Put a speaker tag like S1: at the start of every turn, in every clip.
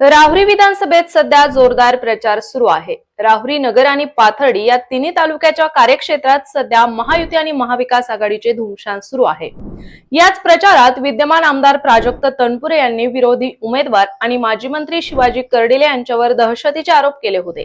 S1: राहुरी विधानसभेत सध्या जोरदार प्रचार सुरू आहे. राहुरी नगर आणि पाथर्डी या तिन्ही तालुक्याच्या कार्यक्षेत्रात सध्या महायुती आणि महाविकास आघाडीचे धुमशान सुरू आहे. याच प्रचारात विद्यमान आमदार प्राजक्त तनपुरे यांनी विरोधी उमेदवार आणि माजी मंत्री शिवाजी कर्डिले यांच्यावर दहशतीचे आरोप केले होते.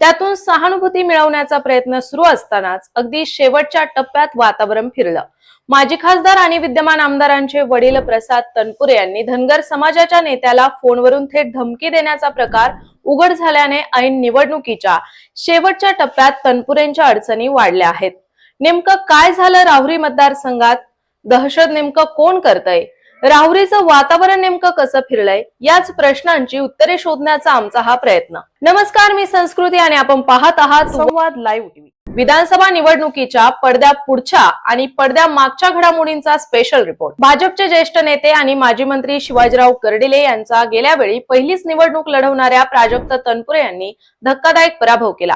S1: त्यातून सहानुभूती मिळवण्याचा प्रयत्न सुरू असतानाच अगदी शेवटच्या टप्प्यात वातावरण फिरलं. माजी खासदार आणि विद्यमान आमदारांचे वडील प्रसाद तनपुरे यांनी धनगर समाजाच्या नेत्याला फोनवरून थेट धमकी देण्याचा प्रकार उघड झाल्याने ऐन निवडणुकीच्या शेवटच्या टप्प्यात तनपुरेंच्या अडचणी वाढल्या आहेत. नेमकं काय झालं राहुरी मतदारसंघात? दहशत नेमकं कोण करतय? राहुरीचं वातावरण नेमकं कसं फिरलंय? याच प्रश्नांची उत्तरे शोधण्याचा आमचा हा प्रयत्न. नमस्कार मी संस्कृती आणि आपण पाहत आहात संवाद लाईव्ह टीव्ही. विधानसभा निवडणुकीच्या पडद्या पुढच्या आणि पडद्या मागच्या घडामोडींचा स्पेशल रिपोर्ट भाजपचे ज्येष्ठ नेते आणि माजी मंत्री शिवाजीराव कर्डिले यांचा गेल्या वेळी पहिलीच निवडणूक लढवणाऱ्या प्राजक्त तनपुरे यांनी धक्कादायक पराभव केला.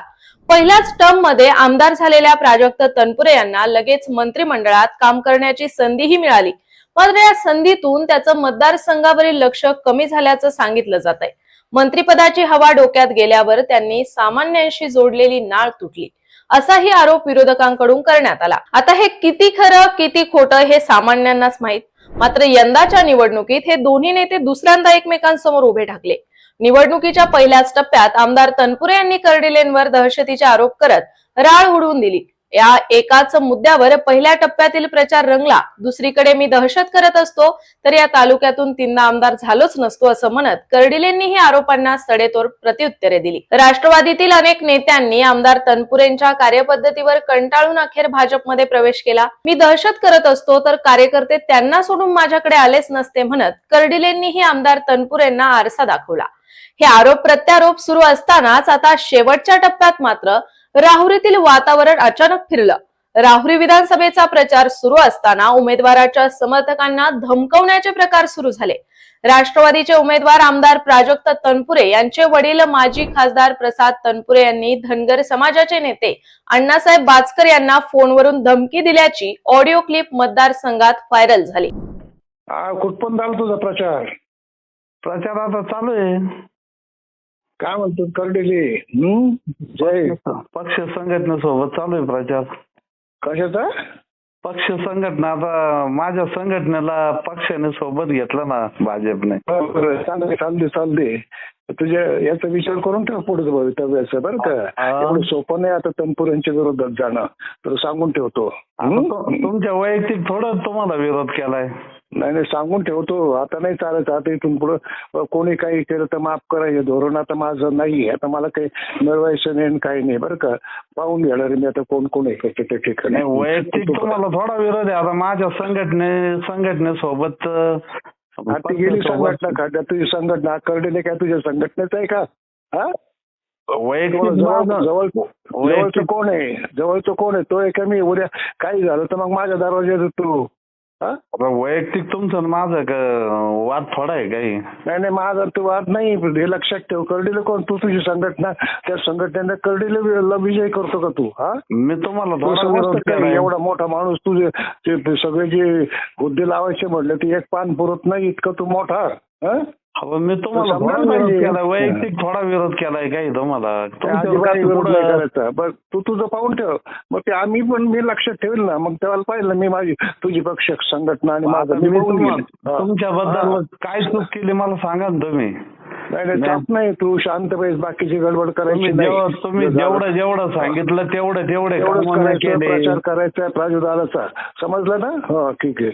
S1: पहिल्याच टर्ममध्ये आमदार झालेल्या प्राजक्त तनपुरे यांना लगेच मंत्रिमंडळात काम करण्याची संधीही मिळाली. मात्र या संधीतून त्याचं मतदारसंघावरील लक्ष कमी झाल्याचं सांगितलं जात आहे. मंत्रीपदाची हवा डोक्यात गेल्यावर त्यांनी सामान्यांशी जोडलेली नाळ तुटली. असाही आरोप विरोधकांकडून करण्यात आला. आता हे किती खरं किती खोटं हे सामान्यांनाच माहीत. मात्र यंदाच्या निवडणुकीत हे दोन्ही नेते दुसऱ्यांदा एकमेकांसमोर उभे ठाकले. निवडणुकीच्या पहिल्याच टप्प्यात आमदार तनपुरे यांनी कर्डिलेंवर दहशतीचे आरोप करत राळ उडवून दिली. या एकाच मुद्द्यावर पहिल्या टप्प्यातील प्रचार रंगला. दुसरीकडे मी दहशत करत असतो तर या तालुक्यातून तीनदा आमदार झालोच नसतो असं म्हणत कर्डिलेंनीही आरोपांना सडेतोड प्रत्युत्तरे दिली. राष्ट्रवादीतील अनेक नेत्यांनी आमदार तनपुरेंच्या कार्यपद्धतीवर कंटाळून अखेर भाजपमध्ये प्रवेश केला. मी दहशत करत असतो तर कार्यकर्ते त्यांना सोडून माझ्याकडे आलेच नसते म्हणत कर्डिलेंनीही आमदार तनपुरेंना आरसा दाखवला. हे आरोप प्रत्यारोप सुरू असतानाच आता शेवटच्या टप्प्यात मात्र राहुरीतील वातावरण अचानक फिरलं. राहुरी विधानसभेचा प्रचार सुरू असताना उमेदवाराच्या समर्थकांना धमकवण्याचे प्रकार सुरू झाले. राष्ट्रवादीचे उमेदवार आमदार प्राजक्त तनपुरे यांचे वडील माजी खासदार प्रसाद तनपुरे यांनी धनगर समाजाचे नेते अण्णासाहेब बाचकर यांना फोनवरून धमकी दिल्याची ऑडिओ क्लिप मतदारसंघात व्हायरल झाली.
S2: कुठपर्यंत तुझा प्रचार?
S3: प्रचार आता चालू आहे.
S2: काय म्हणतो करडेली? जय.
S3: पक्ष संघटनेसोबत चालू आहे प्रचार.
S2: कशाचा?
S3: पक्ष संघटना आता माझ्या संघटनेला पक्षाने सोबत घेतलं ना भाजपने.
S2: चालते चालते चालते तुझ्या याचा विचार करून ठेव पुढे भवितव्याचं बरं का. एवढं सोपं नाही आता तनपुरांच्या विरोधात जाणं तर सांगून ठेवतो.
S3: तुमच्या वैयक्तिक थोडं तुम्हाला विरोध केलाय.
S2: नाही नाही सांगून ठेवतो. आता नाही चालत. आता इथून पुढं कोणी काही केलं तर माफ करा. हे धोरण आता माझं नाही आता मला काही मिळवायचं नाही आणि काही नाही बरं का? पाहून घेणार मी आता कोण कोण आहे त्या ठिकाणी.
S3: वैयक्तिक तुम्हाला थोडा विरोध आहे. आता माझ्या संघटने संघटनेसोबत
S2: गेली संघटना का तुझी संघटना करडेले काय तुझ्या संघटनेच आहे का? हा?
S3: वैयक्तिक
S2: जवळ जवळचं कोण आहे? जवळचं कोण आहे? तो आहे का मी? उद्या काही झालं तर मग माझ्या दरवाज्यात तू
S3: आता वैयक्तिक तुमचं आणि माझं क- वाद थोडा आहे काही?
S2: नाही नाही माझा तू वाद नाही. हे लक्षात ठेव. करडीले कोण? तू तुझी संघटना त्या संघटनेने करडीले विजय करतो का तू? हा?
S3: मी तुम्हाला
S2: तू
S3: थोडा
S2: समजतं
S3: विरोध
S2: का?
S3: केलाय
S2: एवढा मोठा माणूस तुझे ते- ते सगळे जे हुद्दे लावायचे म्हटले ते एक पान पुरत नाही इतकं तू मोठा. हा?
S3: अहो, मी तुम्हाला थोडा विरोध. केलाय वैयक्तिक थोडा विरोध केलाय काही तुम्हाला?
S2: ते
S3: तुमच्यावर
S2: अजिबात
S3: काही
S2: विरोध नाही
S3: पुढं-
S2: करायचा. बरं तू तुझं पाहून ठेव. मग ते आम्ही पण मी लक्षात ठेवेल ना. मग तेव्हा पाहिलं मी माझी तुझी पक्ष संघटना आणि माझं
S3: मी
S2: घेईन. हा.
S3: तुमच्याबद्दल. काय चूक केली मला सांगा ना तुम्ही.
S2: नाही नाही तू शांत पाहिजे बाकीची गडबड करायची
S3: तुम्ही जेवढं जेवढं सांगितलं तेवढं तेवढे
S2: करायचं
S3: केले.
S2: प्रचार करायचा प्राजुर्भावाचा समजलं ना? हो ठीक आहे.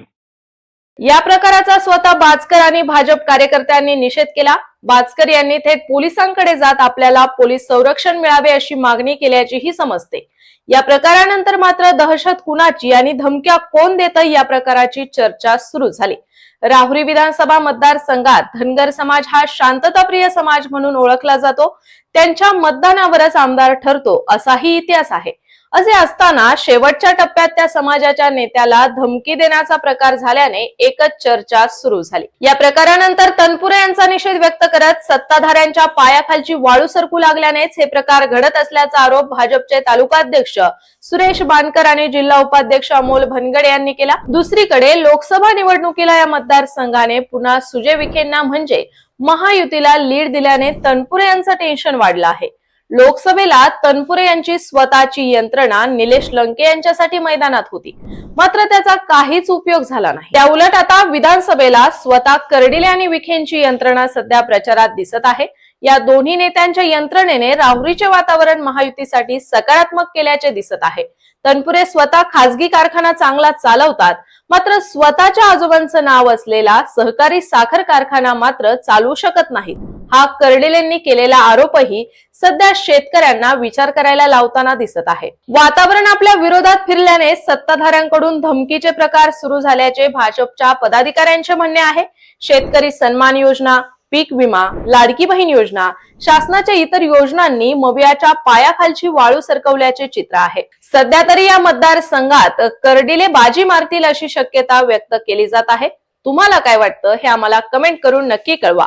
S1: या प्रकाराचा स्वतः बाचकर आणि भाजप कार्यकर्त्यांनी निषेध केला. बाचकर यांनी थेट पोलिसांकडे जात आपल्याला पोलीस संरक्षण मिळावे अशी मागणी केल्याचीही समजते. या प्रकारानंतर मात्र दहशत कुणाची आणि धमक्या कोण देत या प्रकाराची चर्चा सुरू झाली. राहुरी विधानसभा मतदारसंघात धनगर समाज हा शांतताप्रिय समाज म्हणून ओळखला जातो. त्यांच्या मतदानावरच आमदार ठरतो असाही इतिहास आहे. असे असताना शेवटच्या टप्प्यात त्या समाजाच्या नेत्याला धमकी देण्याचा प्रकार झाल्याने एकच चर्चा सुरू झाली. या प्रकारानंतर तनपुरे यांचा निषेध व्यक्त करत सत्ताधाऱ्यांच्या पायाखालची वाळू सरकू लागल्यानेच हे प्रकार घडत असल्याचा आरोप भाजपचे तालुकाध्यक्ष सुरेश बानकर आणि जिल्हा उपाध्यक्ष अमोल भनगडे यांनी केला. दुसरीकडे लोकसभा निवडणुकीला या मतदारसंघाने पुन्हा सुजय विखेंना म्हणजे महायुतीला लीड दिल्याने तनपुरे यांचं टेन्शन वाढलं आहे. लोकसभेला तनपुरे यांची स्वतःची यंत्रणा निलेश लंके यांच्यासाठी मैदानात होती. मात्र त्याचा काहीच उपयोग झाला नाही. त्या उलट आता विधानसभेला स्वतः कर्डिले आणि विखेंची यंत्रणा सध्या प्रचारात दिसत आहे. या दोन्ही नेत्यांच्या यंत्रणेने राहुरीचे वातावरण महायुतीसाठी सकारात्मक केल्याचे दिसत आहे. तनपुरे स्वतः खासगी कारखाना चांगला चालवतात मात्र स्वतःच्या आजोबांचं नाव असलेला सहकारी साखर कारखाना मात्र चालू शकत नाहीत. हा कर्डिलेंनी केलेला आरोपही सध्या शेतकऱ्यांना विचार करायला लावताना दिसत आहे. वातावरण आपल्या विरोधात फिरल्याने सत्ताधाऱ्यांकडून धमकीचे प्रकार सुरू झाल्याचे भाजपच्या पदाधिकाऱ्यांचे म्हणणे आहे. शेतकरी सन्मान योजना पीक विमा लाडकी बहीण योजना शासनाच्या इतर योजनांनी मवियाच्या पायाखालची वाळू सरकवल्याचे चित्र आहे. सध्या तरी या मतदारसंघात कर्डिले बाजी मारतील अशी शक्यता व्यक्त केली जात आहे. तुम्हाला काय वाटतं हे आम्हाला कमेंट करून नक्की कळवा.